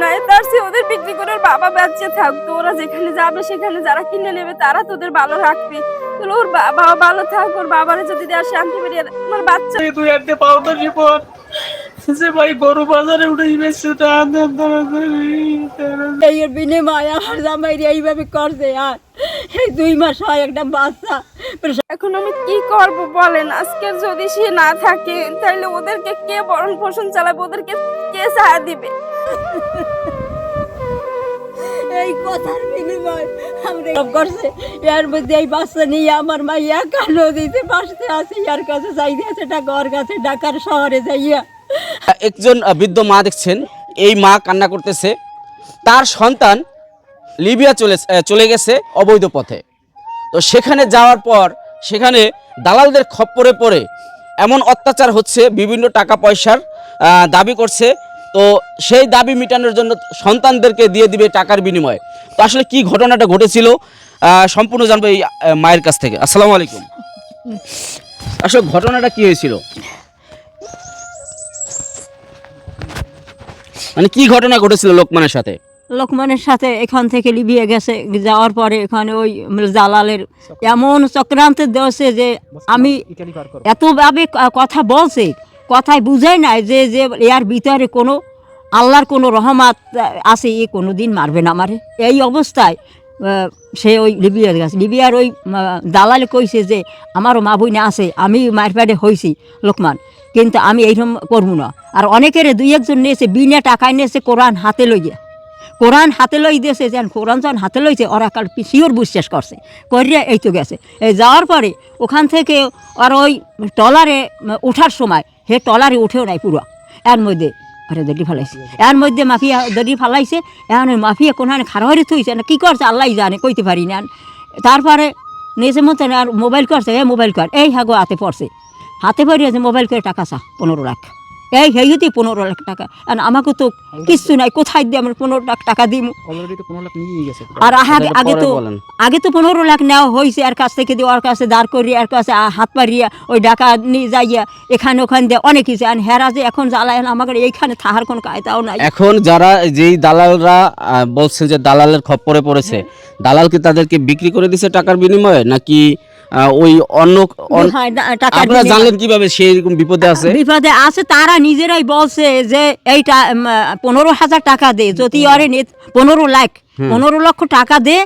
নাই তার চেয়ে ওদের বিক্রি করে ওর বাবা বেঁচে থাকতো ওরা যেখানে যাবে সেখানে যারা কিনে নেবে তারা তোদের ভালো রাখবে। তাহলে ওর বাবা ভালো থাক ওর বাবারে যদি দেওয়ার শান্তি বেরিয়ে আমার বাচ্চা তুই একটা পাও তো রিপোর্ট সে ভাই গরু বাজারে উঠে বেশি এই এর বিনিময় আমার জামাই এইভাবে করছে আর এই দুই মাস হয় একটা বাচ্চা। এখন আমি কি করব বলেন? আজকের যদি সে না থাকে তাহলে ওদেরকে কে বরণ পোষণ চালাবে? ওদেরকে কে সাহায্য দিবে? এই কথার বিনিময় আমরা করছে। এর মধ্যে এই বাচ্চা নিয়ে আমার মাইয়া কালো দিতে বাসতে আছে ইয়ার কাছে চাইতে আছে টাকা ওর কাছে ঢাকার শহরে যাইয়া। একজন বৃদ্ধ মা দেখছেন এই মা কান্না করতেছে। তার সন্তান লিবিয়া চলে চলে গেছে অবৈধ পথে। তো সেখানে যাওয়ার পর সেখানে দালালদের খপ্পরে পড়ে এমন অত্যাচার হচ্ছে, বিভিন্ন টাকা পয়সার দাবি করছে। তো সেই দাবি মেটানোর জন্য সন্তানদেরকে দিয়ে দিবে টাকার বিনিময়ে। তো আসলে কি ঘটনাটা ঘটেছিল সম্পূর্ণ জানব এই মায়ের কাছ থেকে। আসসালামু আলাইকুম। আসলে ঘটনাটা কি হয়েছিল? মানে কি ঘটনা ঘটেছিল লোকমানের সাথে? লোকমানের সাথে এখান থেকে লিবিয়ে গেছে, যাওয়ার পরে এখানে ওই জালালের এমন চক্রান্ত দেওয়াছে যে আমি এতভাবে কথা বলছে, কথায় বুঝাই নাই যে যে এর ভিতরে কোনো, আল্লাহর কোনো রহমাত আছে, এ কোনো দিন মারবে না মারে এই অবস্থায় সে ওই লিবিয়ার গেছে। লিবিয়ার ওই দালালে কইছে যে, আমারও মা বইনে আছে, আমি মায়ের পেটে হয়েছি লোকমান, কিন্তু আমি এইরকম করব না। আর অনেকের দুই একজন নিয়েছে, বিনা টাকায় নিয়েছে কোরআন হাতে লইয়া। কোরআন হাতে লই দিয়েছে, যেন কোরআন যখন হাতে লইছে, ওরা কাল শিওর বিশ্বাস করছে করিয়া এই তো গেছে। এই যাওয়ার পরে ওখান থেকে আর ওই টলারে ওঠার সময়, হে টলারে উঠেও নাই পুরো। এর মধ্যে, আরে দড়ি ফালাইছে। এর মধ্যে মাফিয়া দড়ি ফালাইছে, এখন মাফিয়া কোনখানে হয়ে থইছে না, কী করছে আল্লাহ জানে, কইতে পারি না। তারপরে নিজের মতো আর মোবাইল করছে এ মোবাইল কর, এই হাগো হাতে পড়ছে। হাতে পড়িয়েছে মোবাইল করে টাকা চা, পনেরো লাখ। এই পনেরো লাখ টাকা। আর আমাকে তো কিচ্ছু নাই কোথায় দিয়ে আমার পনেরো লাখ টাকা দিব আর আগে আগে তো আগে তো পনেরো লাখ নেওয়া হয়েছে আর কাছ থেকে দিয়ে ওর কাছে দাঁড় করিয়ে আর কাছে হাত পারিয়া ওই ডাকা নিয়ে যাইয়া এখানে ওখানে দিয়ে অনেক কিছু। আর হেরা যে এখন জ্বালায় আমাকে এইখানে থাকার কোনো কায়দাও নাই। এখন যারা যেই দালালরা বলছে যে দালালের খপ্পরে পড়েছে দালাল কি তাদেরকে বিক্রি করে দিছে টাকার বিনিময়ে নাকি ওই অন্য আপনারা জানলেন কীভাবে সে এরকম বিপদে আছে? বিপদে আছে তারা নিজেরাই বলছে যে এইটা পনেরো হাজার টাকা দে যদি অরে পনেরো লাখ পনেরো লক্ষ টাকা দে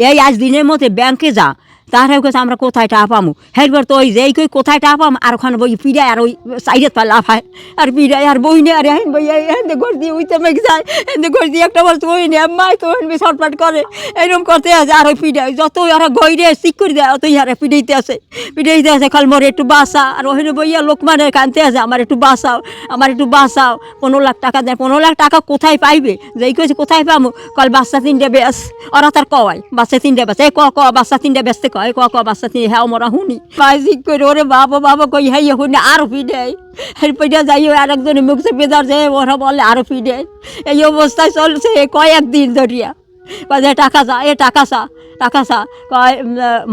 এই আজ দিনের মধ্যে ব্যাংকে যা। তাহলে কাছে আমরা কোথায় টাকা পামু? হেরবার তো ওই যেই কই কোথায় টাকা পাম? আর ওখানে বই পিড়ায় আর ওই সাইডে পা লাফায়। আর পিড়ায় আর বই নে আর হেন বই হেন্দে ঘর দিয়ে উইতে মেঘ যায়। হেন্দে ঘর দিয়ে একটা বলছে ওই নে মাই তো হেন ছটফট করে। এরকম করতে আছে আর ওই পিড়ায়। যত ওরা গইরে চিক করে দেয়, অতই আর পিড়াইতে আছে। পিড়াইতে আছে খাল মোর একটু বাসা আর ওখানে বইয়া লোকমানের কানতে আছে, আমার একটু বাঁচাও, আমার একটু বাঁচাও। পনেরো লাখ টাকা দেয়, পনেরো লাখ টাকা কোথায় পাইবে? যেই কইছে কোথায় পাবো কল বাচ্চা তিনটে বেশ ওরা তার কয় বাচ্চা তিনটে বেশ এ ক ক, বাচ্চা তিনটে বেচতে কয়। ক ক বাচ্চা তিনটে হ্যাঁ মরা শুনি মাই জিক করে ওরে বাবা বাবা কই হ্যাঁ শুনি আরও পিডে হের পিডে যাই আর একজন মুখে বেদার যায় ওরা বলে আরও পিডে এই অবস্থায় চলছে কয়েকদিন ধরিয়া কয় যে টাকা যা এ টাকা চা টাকা চা কয়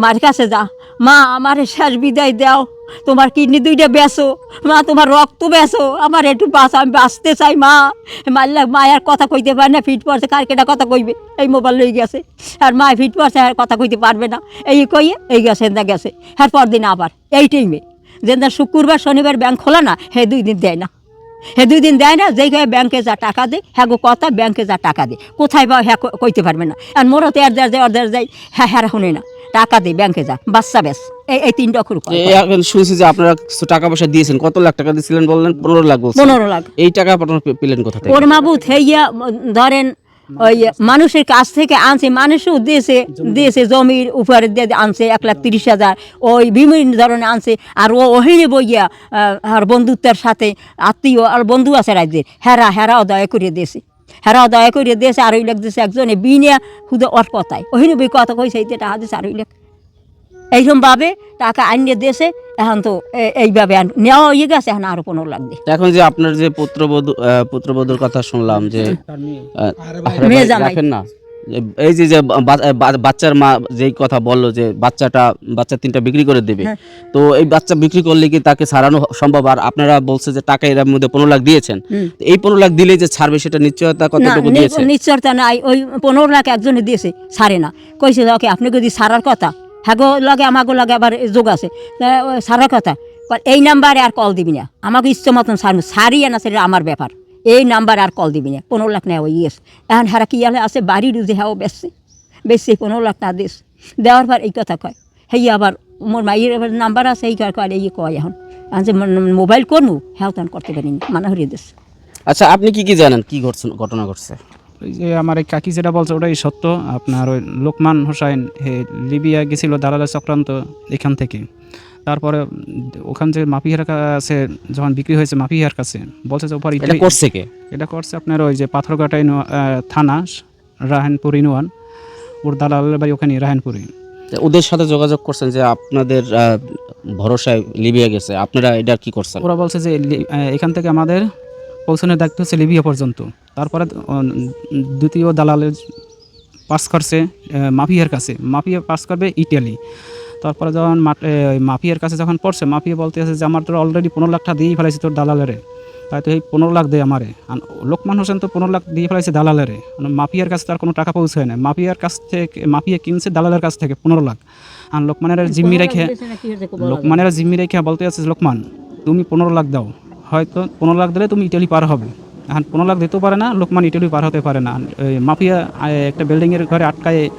মার কাছে যা। মা, আমার শেষ বিদায় দাও। তোমার কিডনি দুইটা বেসো মা, তোমার রক্ত বেসো আমার একটু বাঁচা, আমি বাঁচতে চাই, মা। মাল্লা মায়ের কথা কইতে পারে না, ফিট পড়ছে। কার কেটা কথা কইবে? এই মোবাইল লই গেছে। আর মা ফিট পড়ছে, আর কথা কইতে পারবে না। এই কইয়ে, এই গেছে না গেছে। হ্যাঁ পরদিন আবার, এই টাইমে যে শুক্রবার, শনিবার ব্যাংক খোলা না হে দুই দিন দেয় না। হে দুই দিন দেয় না যেই ব্যাংকে যা টাকা দেয় হ্যাঁ গো কথা ব্যাংকে যা টাকা দেয় কোথায় বা হ্যাঁ কইতে পারবে না। আর মোরা তো এর দেয় অর্ধের যাই হ্যাঁ হ্যাঁ শুনে না। টাকা দেয় ব্যাংকে যা বাচ্চা বেশ এই এই তিনটা অক্ষর এখন শুনছি যে আপনারা কিছু টাকা পয়সা দিয়েছেন। কত লাখ টাকা দিয়েছিলেন বললেন? পনেরো লাখ পনেরো লাখ। এই টাকা আপনারা পেলেন কোথা থেকে? ওর মাবুত হইয়া ধরেন ওই মানুষের কাছ থেকে আনছে মানুষও দিয়েছে দিয়েছে জমির উপরে দিয়ে আনছে এক লাখ তিরিশ হাজার। ওই বিভিন্ন ধরনের আনছে। আর ও ওহিনে বইয়া আর বন্ধুত্বের সাথে আত্মীয় আর বন্ধু আছে রাজ্যের। হেরা হেরাও দয়া করে দিয়েছে। হেরাও দয়া করে দিয়েছে আর ওই লাখ দিয়েছে একজনে বিনিয়া শুধু ওর কথায় ওহিনে বই কথা কইছে টাকা দিয়েছে আর ওই লাখ এইরকম ভাবে টাকা আনিয়ে দিয়েছে এখন তো এইভাবে আর নেওয়া হয়ে গেছে এখন আরও পনেরো দিয়ে তো এখন যে আপনার যে পুত্রবধূ পুত্রবধূর কথা শুনলাম যে মেয়ে। জামাই। রাখেন না। এই যে বাচ্চার মা যেই কথা বলল যে বাচ্চাটা বাচ্চা তিনটা বিক্রি করে দেবে। হ্যাঁ। তো এই বাচ্চা বিক্রি করলে কি তাকে ছাড়ানো সম্ভব? আর আপনারা বলছে যে টাকা এর মধ্যে পনেরো লাখ দিয়েছেন। এই পনেরো লাখ দিলে যে ছাড়বে সেটা নিশ্চয়তা কতটুকু দিয়েছে? নিশ্চয়তা নাই। ওই পনেরো লাখ একজনে দিয়েছে সারে না। কইছে ওকে আপনি যদি সারার কথা হ্যাগো লাগে আমাগো লাগে আবার যোগ আছে। সারার কথা। এই নাম্বারে আর কল দিবি না। আমাকে ইচ্ছে মতন সারবো সারিয়ে না সেটা আমার ব্যাপার। এই নাম্বার আর কল দিবি না। পনেরো লাখ নেওয়া ইয়েস। এখন হারা কি আলে আছে? বাড়ির যে হ্যাঁ বেশি। বেশি পনেরো লাখ না দিস। দেওয়ার পর এই কথা কয়। হেই আবার মোর মাইয়ের নাম্বার আছে, এই কয় এই কয় এখন। যে মোবাইল করব হ্যাঁ তখন করতে পারিনি। মানা হরিয়ে দিস। আচ্ছা আপনি কি কি জানেন? কি ঘটছে, ঘটনা ঘটছে? ওই যে আমার এই কাকি যেটা বলছে ওটাই সত্য। আপনার ওই লোকমান হোসাইন হে লিবিয়া গেছিল দালালের চক্রান্ত এখান থেকে। তারপরে ওখান যে মাফিয়ার কাছে যখন বিক্রি হয়েছে মাফিয়ার কাছে বলছে যে ওপর এটা করছে কে? এটা করছে আপনার ওই যে পাথরঘাটা থানা রাহানপুর ইনুয়ান। ওর দালালের বাড়ি ওখানে রাহানপুরি। ওদের সাথে যোগাযোগ করছেন যে আপনাদের ভরসায় লিবিয়া গেছে। আপনারা এটা কি করছেন? ওরা বলছে যে এখান থেকে আমাদের পৌঁছানোর দায়িত্ব হচ্ছে লিবিয়া পর্যন্ত। তারপরে দ্বিতীয় দালালের পাস করছে মাফিয়ার কাছে। মাফিয়া পাস করবে ইটালি। তারপরে যখন মাফিয়ার কাছে যখন পড়ছে মাফিয়া বলতে আছে যে আমার তোর অলরেডি পনেরো লাখটা দিয়েই ফেলাইছি তোর দালালেরে। তাই তো এই পনেরো লাখ দেয় আমারে। আর লোকমান হোসেন তো পনেরো লাখ দিয়ে ফেলাইছে দালালেরে। আর মাফিয়ার কাছে তার কোনো টাকা পৌঁছায় না মাফিয়ার কাছ থেকে মাফিয়া কিনছে দালালের কাছ থেকে পনেরো লাখ। আর লোকমানের জিম্মি রেখে লোকমানের জিম্মি রেখে বলতে আছে লোকমান তুমি পনেরো লাখ দাও। হয়তো পনেরো লাখ দিলে তুমি ইটালি পার হবে। এখন পনেরো লাখ দিতেও পারে না লোকমান ইটালি পার হতে পারে না। মাফিয়া একটা বিল্ডিংয়ের ঘরে আটকায়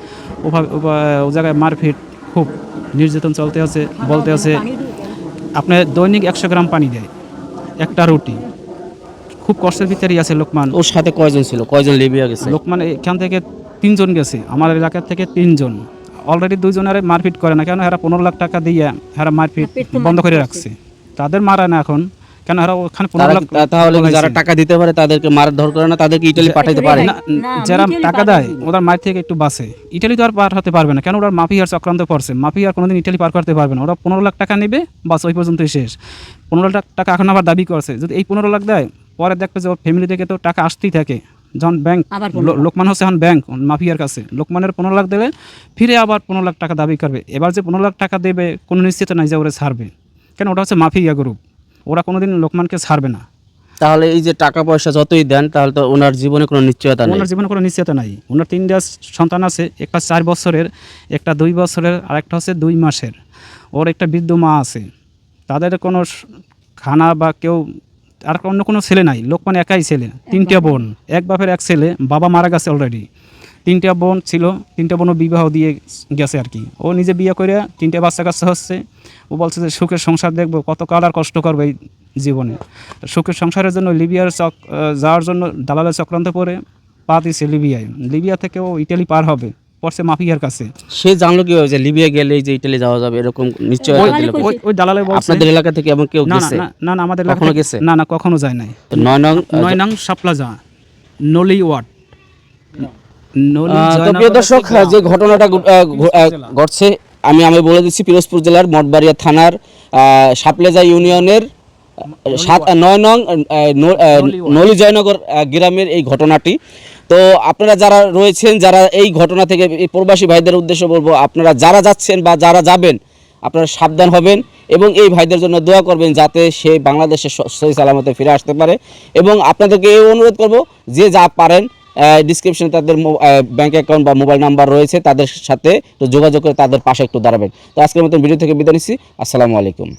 ওভাবে ওভা- ও জায়গায় মারপিট খুব নির্যাতন চলতে আছে বলতে আছে। আপনার দৈনিক একশো গ্রাম পানি দেয় একটা রুটি। খুব কষ্টের ভিতরেই আছে লোকমান। ওর সাথে কয়জন ছিল? কয়জন লিবিয়া গেছে? লোকমান এখান থেকে তিনজন গেছে আমার এলাকার থেকে তিনজন। অলরেডি দুইজনের মারপিট করে না কেন এরা পনেরো লাখ টাকা দিয়ে এরা মারপিট বন্ধ করে রাখছে। তাদের মারা না এখন। কেন এরা ওখানে পনেরো লাখ তাহলে যারা টাকা দিতে পারে তাদেরকে মারার ধর করে না তাদেরকে ইটালি পাঠাইতে পারে। না যারা টাকা দেয় ওদের মায়ের থেকে একটু বাসে ইটালি তো আর পার হতে পারবে না। কেন ওরা মাফিয়ার চক্রান্ত পড়ছে মাফিয়ার কোনোদিন ইটালি পার করতে পারবে না। ওরা পনেরো লাখ টাকা নেবে বাস ওই পর্যন্তই শেষ। পনেরো লাখ টাকা এখন আবার দাবি করছে। যদি এই পনেরো লাখ দেয় পরে দেখবে যে ওর ফ্যামিলি থেকে তো টাকা আসতেই থাকে। যখন ব্যাংক আবার 15 লাখ। লোকমান হচ্ছে এখন ব্যাংক মাফিয়ার কাছে। লোকমানের পনেরো লাখ দেবে ফিরে আবার পনেরো লাখ টাকা দাবি করবে। এবার যে পনেরো লাখ টাকা দেবে কোনো নিশ্চিত নাই যে ওরা ছাড়বে। কেন? ওটা হচ্ছে মাফিয়া গ্রুপ ওরা কোনোদিন লোকমানকে ছাড়বে না। তাহলে এই যে টাকা পয়সা যতই দেন তাহলে তো ওনার জীবনে কোনো নিশ্চয়তা নেই। ওনার জীবনে কোনো নিশ্চয়তা নাই। ওনার তিনটা সন্তান আছে একটা চার বছরের একটা দুই বছরের আর একটা হচ্ছে দুই মাসের। ওর একটা বৃদ্ধ মা আছে। তাদের কোনো খানা বা কেউ আর অন্য কোনো ছেলে নাই। লোকমান একাই ছেলে তিনটা বোন। এক বাপের এক ছেলে বাবা মারা গেছে অলরেডি তিনটা বোন ছিল তিনটা বোনও বিবাহ দিয়ে গেছে আর কি। ও নিজে বিয়ে করে তিনটা বাচ্চা কাচ্চা হচ্ছে। ও বলছে যে সুখের সংসার দেখব কত কাল আর কষ্ট করবে এই জীবনে। সুখের সংসারের জন্য লিবিয়ার চক যাওয়ার জন্য দালালের চক্রান্ত পরে পা দিছে লিবিয়ায়। লিবিয়া থেকে ও ইটালি পার হবে পড়ছে মাফিয়ার কাছে। সে জানলো কি যে লিবিয়া গেলে যে ইটালি যাওয়া যাবে এরকম নিশ্চয়তা ওই- দালালে আপনাদের এলাকা থেকে এমন কেউ না না গেছে? না, না না আমাদের এলাকা কখনো গেছে? না না কখনো যায় নাই। নয় নং নয় নং সাপলাজা নলি আহ, তো প্রিয় দর্শক। যে ঘটনাটা ঘটছে আমি আমি বলে দিচ্ছি পিরোজপুর জেলার মঠবাড়িয়া থানার সাপলেজা ইউনিয়নের সাত নয় নং নলি জয়নগর গ্রামের এই ঘটনাটি। তো আপনারা যারা রয়েছেন যারা এই ঘটনা থেকে এই প্রবাসী ভাইদের উদ্দেশ্য বলব আপনারা যারা যাচ্ছেন বা যারা যাবেন আপনারা সাবধান হবেন এবং এই ভাইদের জন্য দোয়া করবেন যাতে সে বাংলাদেশে সহি সালামতে ফিরে আসতে পারে। এবং আপনাদেরকে এই অনুরোধ করব যে যা পারেন ডিসক্রিপশনে তাদের ব্যাঙ্ক অ্যাকাউন্ট বা মোবাইল নাম্বার রয়েছে তাদের সাথে, তো যোগাযোগ করে তাদের পাশে একটু দাঁড়াবেন। তো আজকের মতন ভিডিও থেকে বিদায় নিচ্ছি। আসসালামু আলাইকুম।